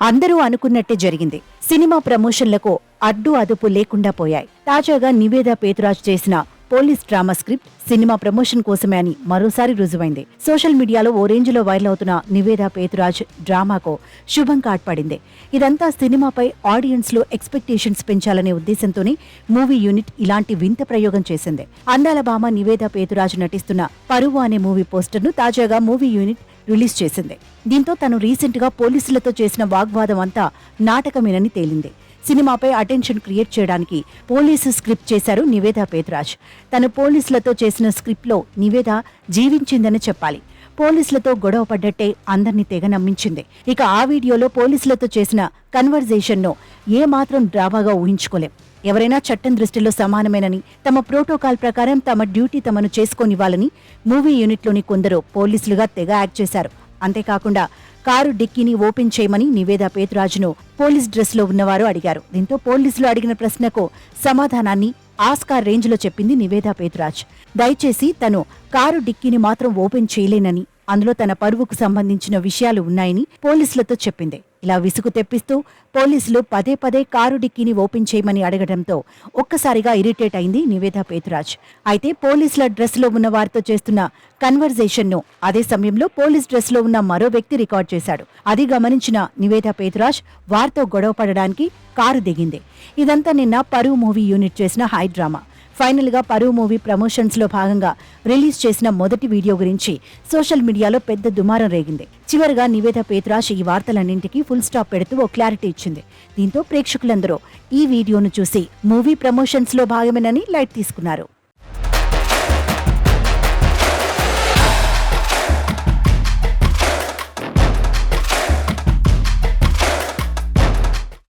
అందరూ అనుకున్నట్టే జరిగింది. సినిమా ప్రమోషన్లకు అడ్డు అదుపు లేకుండా పోయాయి. తాజాగా నివేద పేతురాజ్ చేసిన police drama script cinema promotion కోసమే అని మరోసారి రుజువైంది. సోషల్ మీడియాలో ఓ రేంజ్లో వైరల్ అవుతున్న నివేద పేతురాజ్ డ్రామాకు శుభం కాట్పడింది. ఇదంతా సినిమాపై ఆడియన్స్లో ఎక్స్పెక్టేషన్స్ పెంచాలనే ఉద్దేశంతోనే మూవీ యూనిట్ ఇలాంటి వింత ప్రయోగం చేసింది. అందాల భామ నివేద పేతురాజ్ నటిస్తున్న పరువు అనే మూవీ పోస్టర్ను తాజాగా మూవీ యూనిట్ రిలీజ్ చేసింది. దీంతో తను రీసెంట్గా పోలీసులతో చేసిన వాగ్వాదం అంతా నాటకమేనని తేలింది. సినిమాపై అటెన్షన్ క్రియేట్ చేయడానికి పోలీసు స్క్రిప్ట్ చేశారు నివేద పేదరాజ్. తను పోలీసులతో చేసిన స్క్రిప్ట్లో నివేద జీవించిందని చెప్పాలి. పోలీసులతో గొడవ పడ్డట్టే అందరినీ తెగ నమ్మించింది. ఇక ఆ వీడియోలో పోలీసులతో చేసిన కన్వర్జేషన్ను ఏ మాత్రం డ్రామాగా ఊహించుకోలేం. ఎవరైనా చట్టం దృష్టిలో సమానమేనని తమ ప్రోటోకాల్ ప్రకారం తమ డ్యూటీ తమను చేసుకోనివ్వాలని మూవీ యూనిట్లోని కొందరు పోలీసులుగా తెగ యాక్ట్ చేశారు. అంతేకాకుండా కారు డిక్కీని ఓపెన్ చేయమని నివేద పేతురాజును పోలీస్ డ్రెస్లో ఉన్నవారు అడిగారు. దీంతో పోలీసులు అడిగిన ప్రశ్నకు సమాధానాన్ని ఆస్కార్ రేంజ్లో చెప్పింది నివేద పేతురాజ్. దయచేసి తను కారు డిక్కీని మాత్రం ఓపెన్ చేయలేనని అందులో తన పరువుకు సంబంధించిన విషయాలు ఉన్నాయని పోలీసులతో చెప్పింది. ఇలా విసుగు తెప్పిస్తూ పోలీసులు పదే పదే కారు డిక్కీని ఓపెన్ చేయమని అడగడంతో ఒక్కసారిగా ఇరిటేట్ అయింది నివేద పేతురాజ్. అయితే పోలీసుల డ్రెస్లో ఉన్న వారితో చేస్తున్న కన్వర్జేషన్ను అదే సమయంలో పోలీస్ డ్రెస్లో ఉన్న మరో వ్యక్తి రికార్డ్ చేశాడు. అది గమనించిన నివేద పేతురాజ్ వారితో గొడవ పడడానికి కారు దిగింది. ఇదంతా నిన్న పరువు మూవీ యూనిట్ చేసిన హై డ్రామా. ఫైనల్గా పరువు మూవీ ప్రమోషన్స్లో భాగంగా రిలీజ్ చేసిన మొదటి వీడియో గురించి సోషల్ మీడియాలో పెద్ద దుమారం రేగింది. చివరిగా నివేద పేతురాజ్ ఈ వార్తలన్నింటికీ ఫుల్ స్టాప్ పెడుతూ ఓ క్లారిటీ ఇచ్చింది. దీంతో ప్రేక్షకులందరూ ఈ వీడియోను చూసి మూవీ ప్రమోషన్స్లో భాగమేనని లైట్ తీసుకున్నారు.